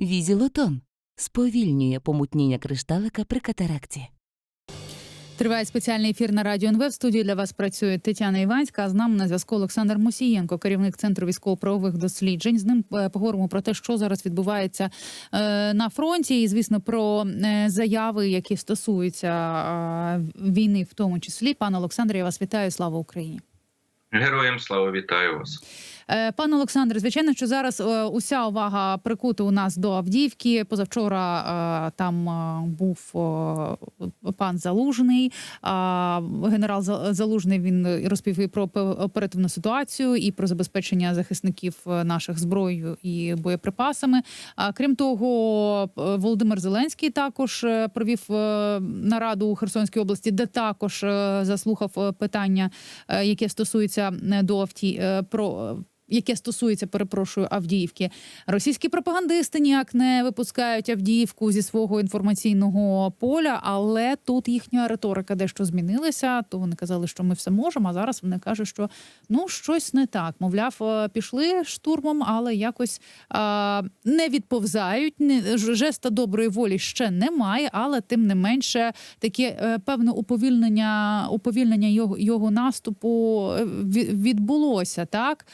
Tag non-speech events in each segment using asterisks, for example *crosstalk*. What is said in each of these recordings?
Візілотон сповільнює помутніння кришталика при катаракті. Триває спеціальний ефір на радіо НВ. В студії для вас працює Тетяна Іванська. А з нами на зв'язку Олександр Мусієнко, керівник центру військово-правових досліджень. З ним е, поговоримо про те, що зараз відбувається е, на фронті, і звісно про е, заяви, які стосуються війни, в тому числі. Пане Олександре, я вас вітаю. Слава Україні. Героям слава вітаю вас. Е, Пане Олександре, звичайно, що зараз е, уся увага прикута у нас до Авдіївки. Позавчора е, там був пан Залужний. Генерал Залужний він розповів і про пе- оперативну ситуацію і про забезпечення захисників наших зброєю і боєприпасами. Крім того, Володимир Зеленський також провів нараду у Херсонській області, де також заслухав питання, яке стосується до Авті про. Е, Яке стосується, перепрошую, Авдіївки, російські пропагандисти ніяк не випускають Авдіївку зі свого інформаційного поля, але тут їхня риторика дещо змінилася. То вони казали, що ми все можемо. А зараз вони кажуть, що ну щось не так. Мовляв, е, пішли штурмом, але якось а, не відповзають. Не ж- жеста доброї волі ще немає, але тим не менше таке е, певне уповільнення, уповільнення його, його наступу е, відбулося так.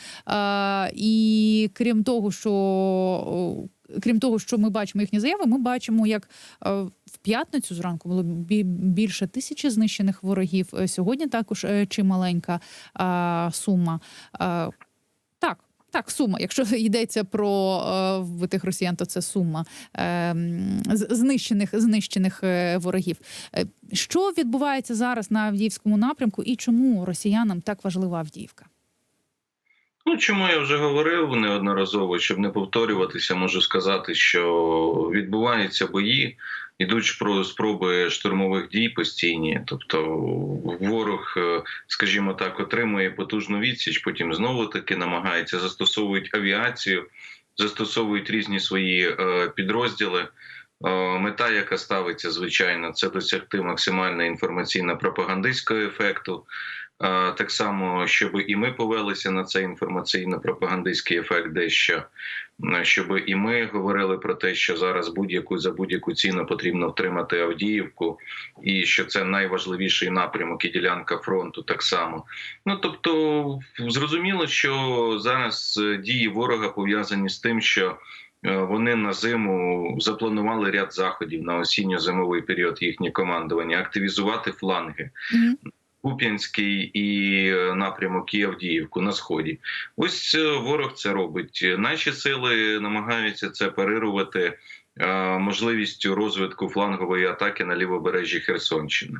А, і крім того, що крім того, що ми бачимо їхні заяви, ми бачимо, як е, в п'ятницю зранку було бі- більше тисячі знищених ворогів. Е, Сьогодні також е, чималенька сума. Так. Так, сума. Якщо *laughs* йдеться про е, вбитих росіян, то це сума е, знищених знищених е, ворогів. Е, Що відбувається зараз на Авдіївському напрямку, і чому росіянам так важлива Авдіївка? Чому я вже говорив неодноразово, щоб не повторюватися, можу сказати, що відбуваються бої, ідуть про спроби штурмових дій постійні. Тобто ворог, е, скажімо так, отримує потужну відсіч, потім знову таки намагається застосовують авіацію, застосовують різні свої е, підрозділи. Е, Мета, яка ставиться, звичайно, це досягти максимально інформаційно-пропагандистського ефекту. Так само, щоб і ми повелися на цей інформаційно-пропагандистський ефект, дещо щоб і ми говорили про те, що зараз будь-яку за будь-яку ціну потрібно втримати Авдіївку, і що це найважливіший напрямок і ділянка фронту. Так само. Ну тобто, зрозуміло, що зараз дії ворога пов'язані з тим, що е, вони на зиму запланували ряд заходів на осінньо-зимовий період їхнє командування, активізувати фланги. Мгм. Куп'янський і е, напрямок і Авдіївку на сході. Ось е, ворог це робить. Наші сили намагаються це парирувати е, можливістю розвитку флангової атаки на лівобережжі Херсонщини.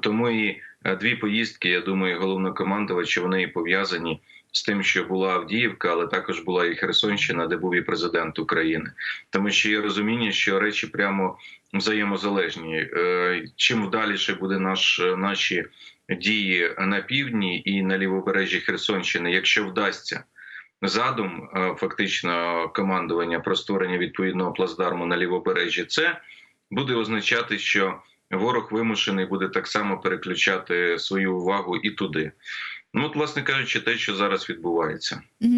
Тому і дві поїздки, я думаю, головнокомандувачі вони пов'язані з тим, що була Авдіївка, але також була і Херсонщина, де був і президент України. Тому що є розуміння, що речі прямо взаємозалежні. Чим вдаліше буде наш наші дії на півдні і на лівобережжі Херсонщини, якщо вдасться задум е, фактично командування про створення відповідного плацдарму на лівобережжі, це буде означати, що ворог вимушений буде так само переключати свою увагу і туди. Ну, от, власне кажучи, те, що зараз відбувається. Угу.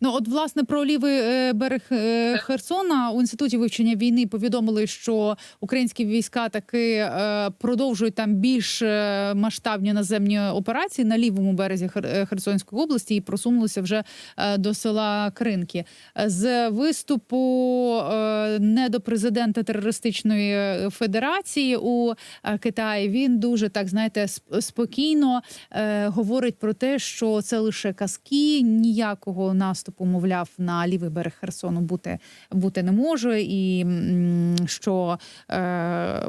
Ну от власне про лівий е, берег е, Херсона у інституті вивчення війни повідомили, що українські війська таки е, продовжують там більш масштабні наземні операції на лівому березі Хер- Херсонської області і просунулися вже до села Кринки. З виступу е, недопрезидента терористичної е, федерації у Китаї він дуже так знаєте сп- спокійно говорить про те, що це лише казки, ніякого наступу, мовляв, на лівий берег Херсону бути, бути не може, і що е,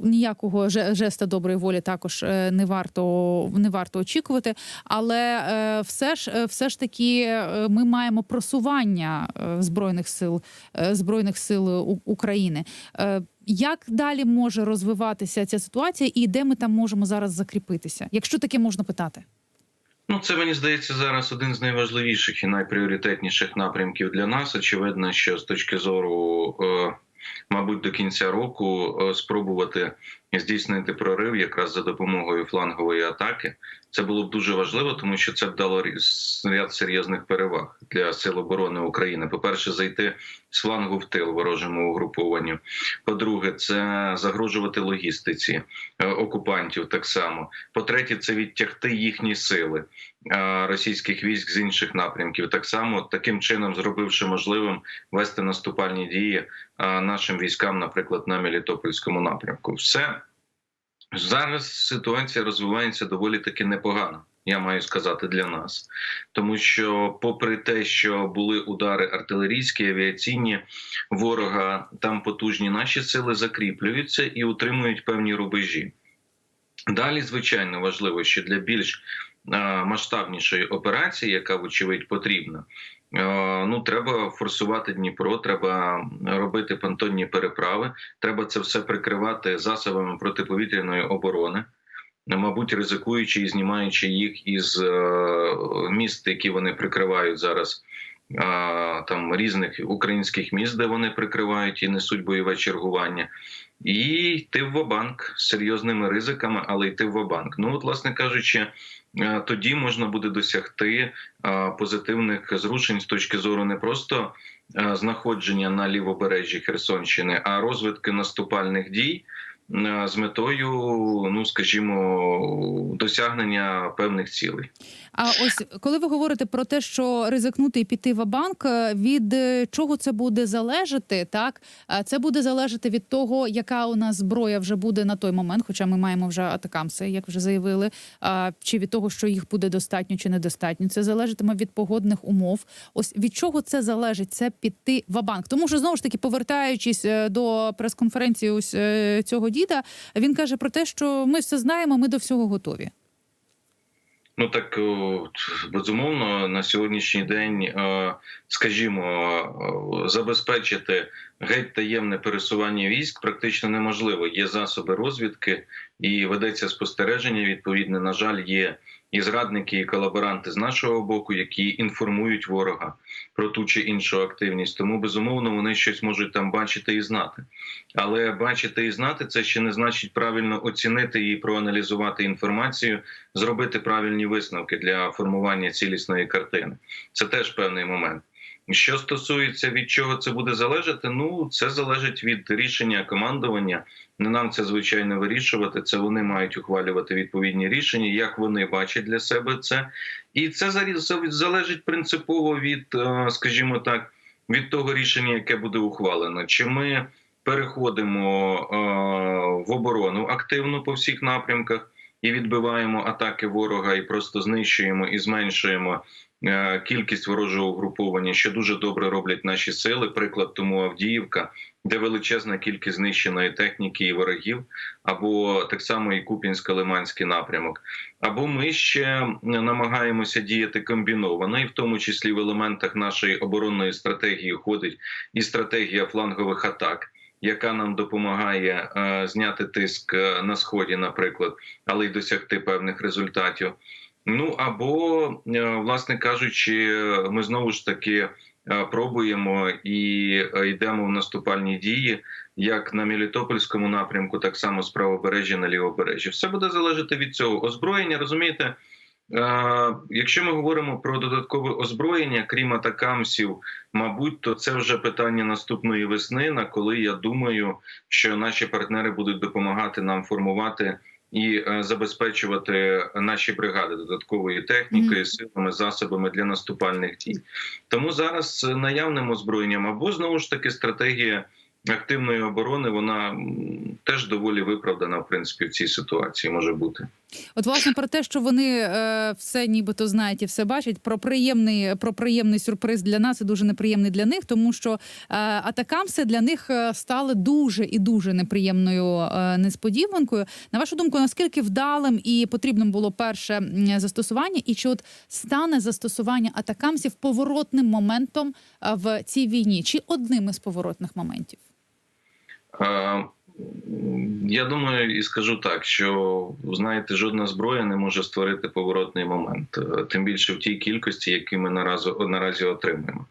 ніякого же- жеста доброї волі також е, не варто не варто очікувати. Але е, все ж е, все ж таки е, ми маємо просування збройних сил збройних сил України. Як далі може розвиватися ця ситуація, і де ми там можемо зараз закріпитися, якщо таке можна питати? Ну, це мені здається зараз один з найважливіших і найпріоритетніших напрямків для нас. Очевидно, що з точки зору, е, мабуть, до кінця року е, спробувати здійснити прорив якраз за допомогою флангової атаки. Це було б дуже важливо, тому що це б дало ряд серйозних переваг для сил оборони України. По-перше, зайти з флангу в тил ворожому угрупованню. По-друге, це загрожувати логістиці е, окупантів так само. По-третє, це відтягти їхні сили е, російських військ з інших напрямків. Так само таким чином зробивши можливим вести наступальні дії е, нашим військам, наприклад, на Мелітопольському напрямку. Все зараз ситуація розвивається доволі таки непогано. Я маю сказати для нас, тому що, попри те, що були удари артилерійські, авіаційні ворога, там потужні наші сили закріплюються і утримують певні рубежі. Далі, звичайно, важливо, що для більш масштабнішої операції, яка вочевидь потрібна, ну треба форсувати Дніпро, треба робити понтонні переправи. Треба це все прикривати засобами протиповітряної оборони, мабуть, ризикуючи і знімаючи їх із е, міст, які вони прикривають зараз. Там різних українських міст, де вони прикривають і несуть бойове чергування, і йти в вабанк з серйозними ризиками, але йти в вабанк. Ну, от, власне кажучи, е, тоді можна буде досягти е, позитивних зрушень з точки зору не просто е, знаходження на лівобережжі Херсонщини, а розвитки наступальних дій з метою, ну скажімо, досягнення певних цілей. А ось коли ви говорите про те, що ризикнути і піти в банк, від е, чого це буде залежати? Так Е, це буде залежати від того, яка у нас зброя вже буде на той момент, хоча ми маємо вже атакамси, як вже заявили, чи від того, що їх буде достатньо чи недостатньо. Це залежатиме від погодних умов. Ось від чого це залежить? Це піти в банк. Тому що знову ж таки, повертаючись е, до прес-конференції ось е, цього діда, він каже про те, що ми все знаємо, ми до всього готові. Ну так безумовно на сьогоднішній день, е, скажімо, е, забезпечити геть таємне пересування військ практично неможливо. Є засоби розвідки і ведеться спостереження. Відповідне, на жаль, є і зрадники, і колаборанти з нашого боку, які інформують ворога про ту чи іншу активність. Тому безумовно вони щось можуть там бачити і знати. Але бачити і знати це ще не значить правильно оцінити і проаналізувати інформацію, зробити правильні висновки для формування цілісної картини. Це теж певний момент. Що стосується від чого це буде залежати, ну це залежить від рішення командування. Не нам це звичайно вирішувати. Це вони мають ухвалювати відповідні рішення, як вони бачать для себе це, і це залежить принципово від, е, скажімо так, від того рішення, яке буде ухвалено. Чи ми переходимо е, в оборону активно по всіх напрямках і відбиваємо атаки ворога, і просто знищуємо і зменшуємо кількість ворожого угруповання, що дуже добре роблять наші сили. Приклад тому Авдіївка, де величезна кількість знищеної техніки і ворогів, або так само і Куп'янсько-Лиманський напрямок. Або ми ще намагаємося діяти комбіновано, і в тому числі в елементах нашої оборонної стратегії входить і стратегія флангових атак. Яка нам допомагає е, зняти тиск е, на сході, наприклад, але й досягти певних результатів. Ну або, е, власне кажучи, ми знову ж таки е, пробуємо і е, йдемо в наступальні дії, як на Мелітопольському напрямку, так само з правобережжя на лівобережжі. Все буде залежати від цього озброєння. Розумієте, якщо ми говоримо про додаткове озброєння, крім атакамсів, мабуть, то це вже питання наступної весни, на коли я думаю, що наші партнери будуть допомагати нам формувати і е, забезпечувати наші бригади додатковою технікою, силами, засобами для наступальних дій. Тому зараз наявним озброєнням або знову ж таки стратегія активної оборони, вона теж доволі виправдана в принципі в цій ситуації може бути. От, власне, про те, що вони е, все нібито знають і все бачать, про приємний, про приємний сюрприз для нас і дуже неприємний для них, тому що е, атакамси для них е, стали дуже і дуже неприємною е, несподіванкою. На вашу думку, наскільки вдалим і потрібним було перше застосування, і чи от стане застосування атакамсів поворотним моментом е, в цій війні, чи одним із поворотних моментів? Е, Я думаю і скажу так, що знаєте, жодна зброя не може створити поворотний момент, е, тим більше в тій кількості, які ми наразі, наразі отримуємо.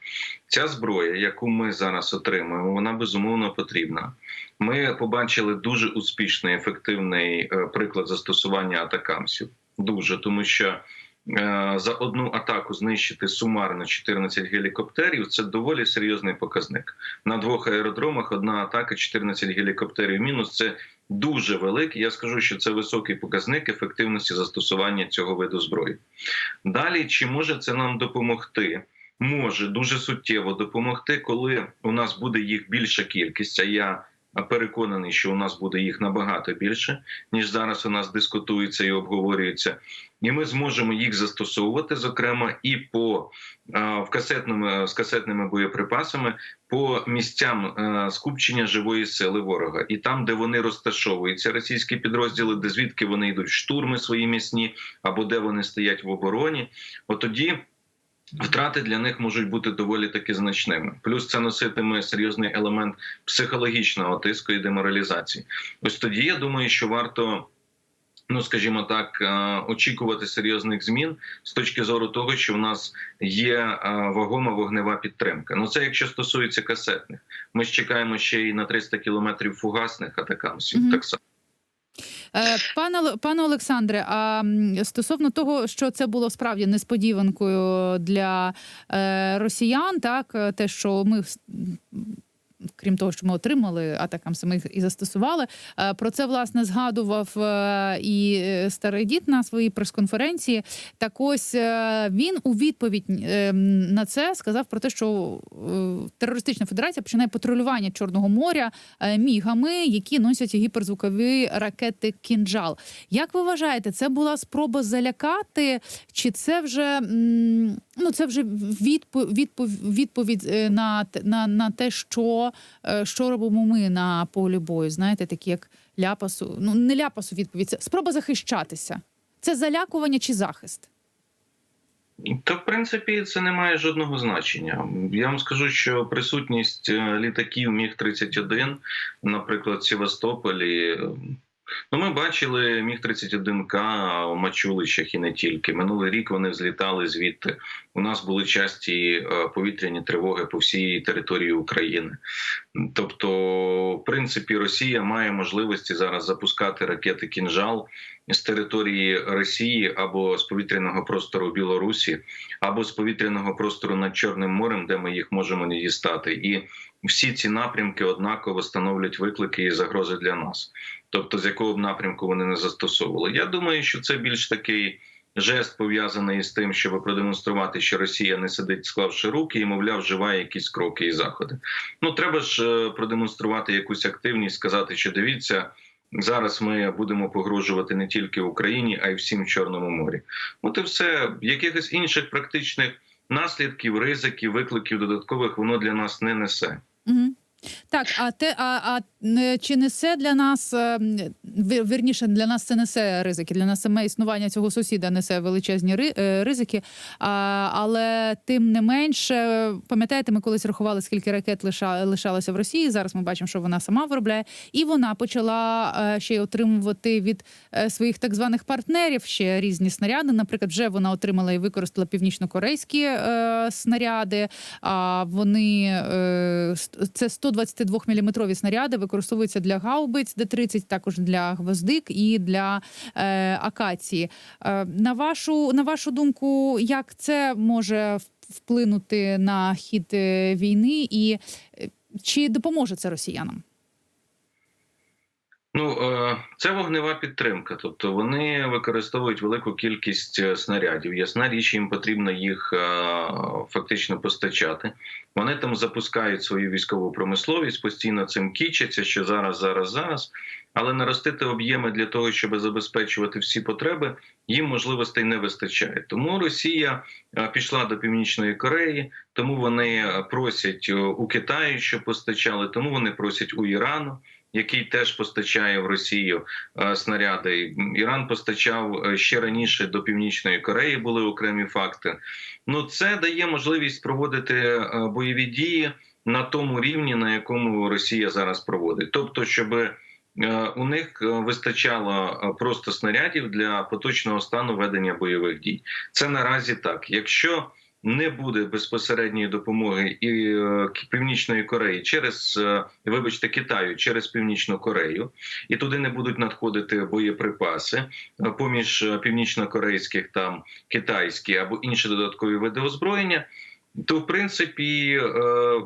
Ця зброя, яку ми зараз отримуємо, вона безумовно потрібна. Ми побачили дуже успішний ефективний е, приклад застосування атакамсів. Дуже тому, що за одну атаку знищити сумарно 14 гелікоптерів це доволі серйозний показник. На двох аеродромах одна атака, 14 гелікоптерів. Мінус це дуже великий. Я скажу, що це високий показник ефективності застосування цього виду зброї. Далі, чи може це нам допомогти? Може дуже суттєво допомогти, коли у нас буде їх більша кількість. А я переконаний, що у нас буде їх набагато більше, ніж зараз у нас дискутується і обговорюється. І ми зможемо їх застосовувати, зокрема, і по в касетними з касетними боєприпасами по місцям скупчення живої сили ворога, і там, де вони розташовуються, російські підрозділи, де звідки вони йдуть штурми свої місні, або де вони стоять в обороні, от тоді. Втрати для них можуть бути доволі таки значними. Плюс це носитиме серйозний елемент психологічного тиску і деморалізації. Ось тоді я думаю, що варто. Ну, скажімо так, е, очікувати серйозних змін з точки зору того, що в нас є е, вагома вогнева підтримка. Ну це якщо стосується касетних. Ми ж чекаємо ще й на 300 кілометрів фугасних атакамсів. Мгм. Так само. Е, Пане пане Олександре, а стосовно того, що це було справді несподіванкою для е, росіян, так е, те, що ми крім того, що ми отримали атакам самих і застосували. е, Про це власне згадував е, і е, старий дід на своїй прес-конференції. Так ось він у відповідь на це сказав про те, що терористична федерація починає патрулювання Чорного моря мігами, які носять гіперзвукові ракети кінжал. Як ви вважаєте, це була спроба залякати, чи це вже ну це вже відповідь, відповідь, відповідь е, на, на, на те, що, е, що робимо ми на полі бою? Знаєте, такі як ляпасу, ну не ляпасу відповідь, це спроба захищатися. Це залякування чи захист? Та в принципі це не має жодного значення. Я вам скажу, що присутність е, літаків Міг 31 наприклад, в Севастополі. Ну, ми бачили міг 31 к в Мачулищах і не тільки. Минулий рік вони взлітали звідти. У нас були часті е, повітряні тривоги по всій території України. Тобто, в принципі, Росія має можливості зараз запускати ракети кінжал з території Росії або з повітряного простору Білорусі, або з повітряного простору над Чорним морем, де ми їх можемо не дістати. І всі ці напрямки однаково становлять виклики і загрози для нас. Тобто, з якого б напрямку вони не застосовували. Я думаю, що це більш такий. Жест пов'язаний з тим, щоб продемонструвати, що Росія не сидить, склавши руки, і мовляв, вживає якісь кроки і заходи. Ну треба ж е, продемонструвати якусь активність, сказати, що дивіться, зараз ми будемо погрожувати не тільки Україні, а й всім Чорному морі. От і все якихось інших практичних наслідків, ризиків, викликів додаткових воно для нас не несе. Угу. Так, а те, а, а чи несе для нас е, вірніше для нас це несе ризики? Для нас саме існування цього сусіда несе величезні е, ризики. Але тим не менше, пам'ятаєте, ми колись рахували, скільки ракет лишалося в Росії. Зараз ми бачимо, що вона сама виробляє, і вона почала е, ще й отримувати від своїх так званих партнерів ще різні снаряди. Наприклад, вже вона отримала і використала північно-корейські снаряди. А вони це 122 мм снаряди використовуються для гаубиць Д-30, також для гвоздик і для е, акації. Е, на вашу на вашу думку, як це може вплинути на хід е, війни, і е, чи допоможе це росіянам? Ну е, це вогнева підтримка. Тобто вони використовують велику кількість е, снарядів. Ясна річ, їм потрібно їх е, фактично постачати. Вони там запускають свою військову промисловість, постійно цим кічаться, що зараз, зараз, зараз. Але наростити об'єми для того, щоб забезпечувати всі потреби, їм можливостей не вистачає. Тому Росія пішла до Північної Кореї, тому вони просять у Китаї, щоб постачали, тому вони просять у Ірану. Який теж постачає в Росію е, снаряди, Іран постачав е, ще раніше до Північної Кореї. Були окремі факти. Ну це дає можливість проводити е, бойові дії на тому рівні, на якому Росія зараз проводить. Тобто, щоб у них вистачало просто снарядів для поточного стану ведення бойових дій. Це наразі так. Якщо не буде безпосередньої допомоги і е, Північної Кореї через, е, вибачте, Китаю через Північну Корею, і туди не будуть надходити боєприпаси е, поміж північнокорейських там китайські або інші додаткові види озброєння. То, в принципі,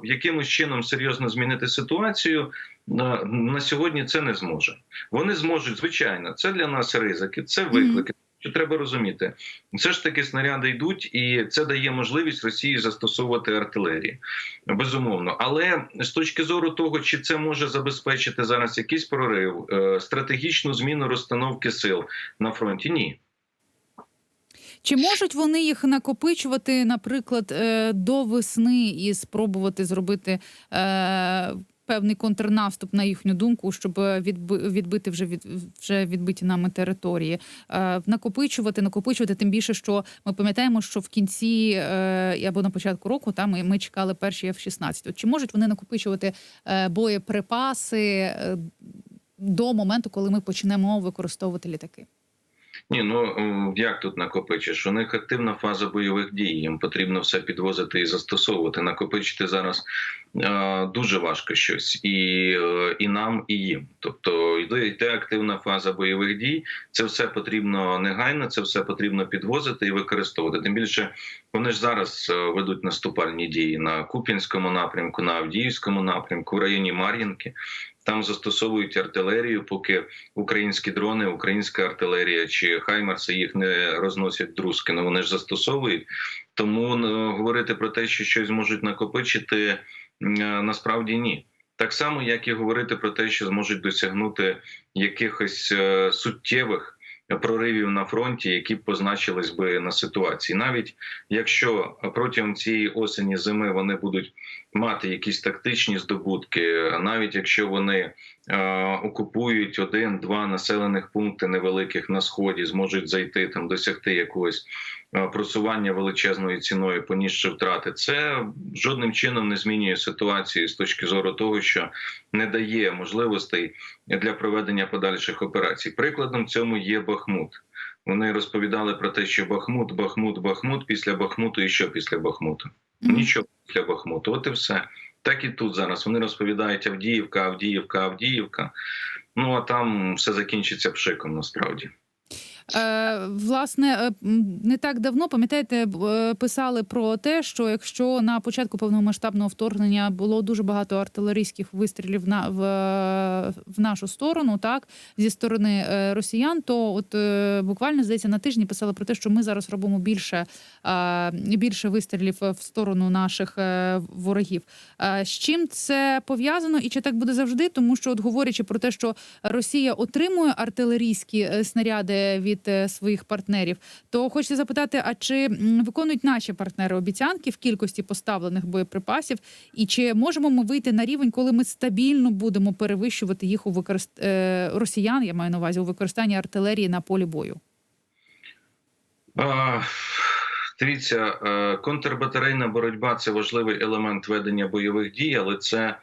якимось чином серйозно змінити ситуацію на сьогодні це не зможе. Вони зможуть, звичайно, це для нас ризики, це виклики. Що треба розуміти, все ж таки снаряди йдуть, і це дає можливість Росії застосовувати артилерію. Безумовно, але з точки зору того, чи це може забезпечити зараз якийсь прорив, е, стратегічну зміну розстановки сил на фронті, ні. Чи можуть вони їх накопичувати, наприклад, е, до весни і спробувати зробити е, певний контрнаступ на їхню думку, щоб відби- відбити вже від вже відбиті нами території? Е, Накопичувати, накопичувати, тим більше, що ми пам'ятаємо, що в кінці е, або на початку року там ми, ми чекали перші F-16. От чи можуть вони накопичувати е, боєприпаси е, до моменту, коли ми почнемо використовувати літаки? Ні, ну як тут накопичиш? У них активна фаза бойових дій. Їм потрібно все підвозити і застосовувати. Накопичити зараз е, дуже важко щось, і, е, і нам, і їм. Тобто йде, йде активна фаза бойових дій. Це все потрібно негайно, це все потрібно підвозити і використовувати. Тим більше вони ж зараз е, ведуть наступальні дії на Куп'янському напрямку, на Авдіївському напрямку, в районі Мар'їнки. Там застосовують артилерію, поки українські дрони, українська артилерія чи хаймерси їх не розносять друзки. Ну вони ж застосовують. Тому ну, говорити про те, що щось можуть накопичити, е, насправді ні. Так само, як і говорити про те, що зможуть досягнути якихось е, суттєвих проривів на фронті, які б позначились би на ситуації, навіть якщо протягом цієї осені зими вони будуть мати якісь тактичні здобутки, навіть якщо вони е, окупують один-два населених пункти невеликих на сході, зможуть зайти там, досягти якогось просування величезною ціною, понісши втрати, це жодним чином не змінює ситуацію з точки зору того, що не дає можливостей для проведення подальших операцій. Прикладом цьому є Бахмут. Вони розповідали про те, що Бахмут, Бахмут, Бахмут після Бахмуту і що після Бахмуту. Нічого після Бахмуту. От і все. Так і тут зараз. Вони розповідають Авдіївка, Авдіївка, Авдіївка. Ну а там все закінчиться пшиком насправді. Е, власне, е, не так давно пам'ятаєте, е, писали про те, що якщо на початку повномасштабного вторгнення було дуже багато артилерійських вистрілів на в, в нашу сторону, так зі сторони росіян, то от буквально здається на тижні писали про те, що ми зараз робимо більше, більше вистрілів в сторону наших ворогів. З чим це пов'язано, і чи так буде завжди? Тому що, от говорячи про те, що Росія отримує артилерійські снаряди від е, своїх партнерів, то хочеться запитати: а чи виконують наші партнери обіцянки в кількості поставлених боєприпасів, і чи можемо ми вийти на рівень, коли ми стабільно будемо перевищувати їх у використ... е, росіян? Я маю на увазі у використанні артилерії на полі бою? А, Дивіться, е, контрбатарейна боротьба це важливий елемент ведення бойових дій, але це,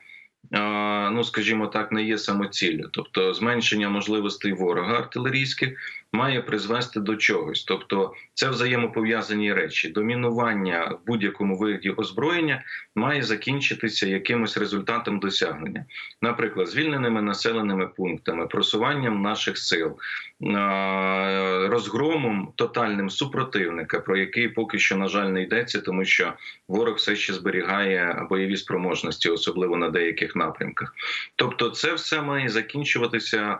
ну скажімо так, не є самоціллю. Тобто, зменшення можливостей ворога артилерійських має призвести до чогось. Тобто, це взаємопов'язані речі. Домінування в будь-якому виді озброєння має закінчитися якимось результатом досягнення, наприклад, звільненими населеними пунктами, просуванням наших сил, розгромом тотальним супротивника, про який поки що на жаль не йдеться, тому що ворог все ще зберігає бойові спроможності, особливо на деяких напрямках. Тобто, це все має закінчуватися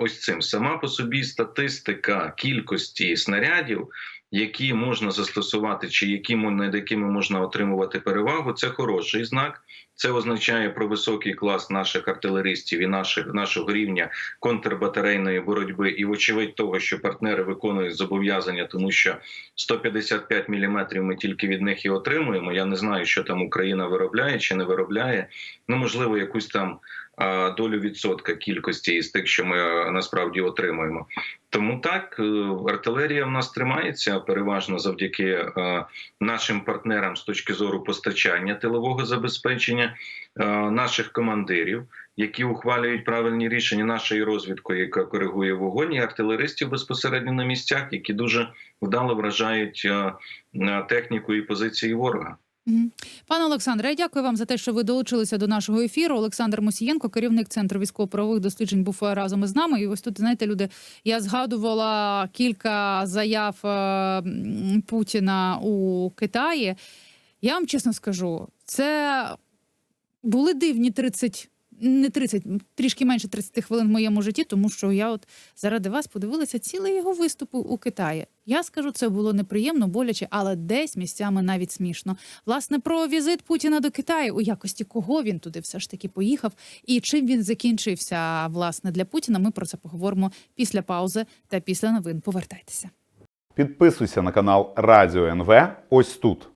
ось цим. Сама по собі статистика кількості снарядів. Які можна застосувати, чи які над якими можна отримувати перевагу, це хороший знак. Це означає про високий клас наших артилеристів і наших нашого рівня контрбатарейної боротьби, і вочевидь того, що партнери виконують зобов'язання, тому що 155 мм ми тільки від них і отримуємо. Я не знаю, що там Україна виробляє чи не виробляє. Ну можливо, якусь там долю відсотка кількості із тих, що ми насправді отримуємо. Тому так е, артилерія в нас тримається переважно завдяки е, нашим партнерам з точки зору постачання тилового забезпечення. Е, наших командирів, які ухвалюють правильні рішення нашої розвідки, яка коригує вогонь, і артилеристів безпосередньо на місцях, які дуже вдало вражають е, е, техніку і позиції ворога. Пане Олександре, я дякую вам за те, що ви долучилися до нашого ефіру. Олександр Мосієнко, керівник центру військово-правових досліджень, був разом із нами. І ось тут знаєте, люди. Я згадувала кілька заяв Путіна у Китаї. Я вам чесно скажу, це були дивні 30, не 30, трішки менше 30 хвилин в моєму житті, тому що я от заради вас подивилася цілий його виступ у- у Китаї. Я скажу, це було неприємно, боляче, але десь місцями навіть смішно. Власне, про візит Путіна до Китаю у якості кого він туди все ж таки поїхав, і чим він закінчився власне для Путіна. Ми про це поговоримо після паузи та після новин. Повертайтеся. Підписуйся на канал Радіо НВ ось тут.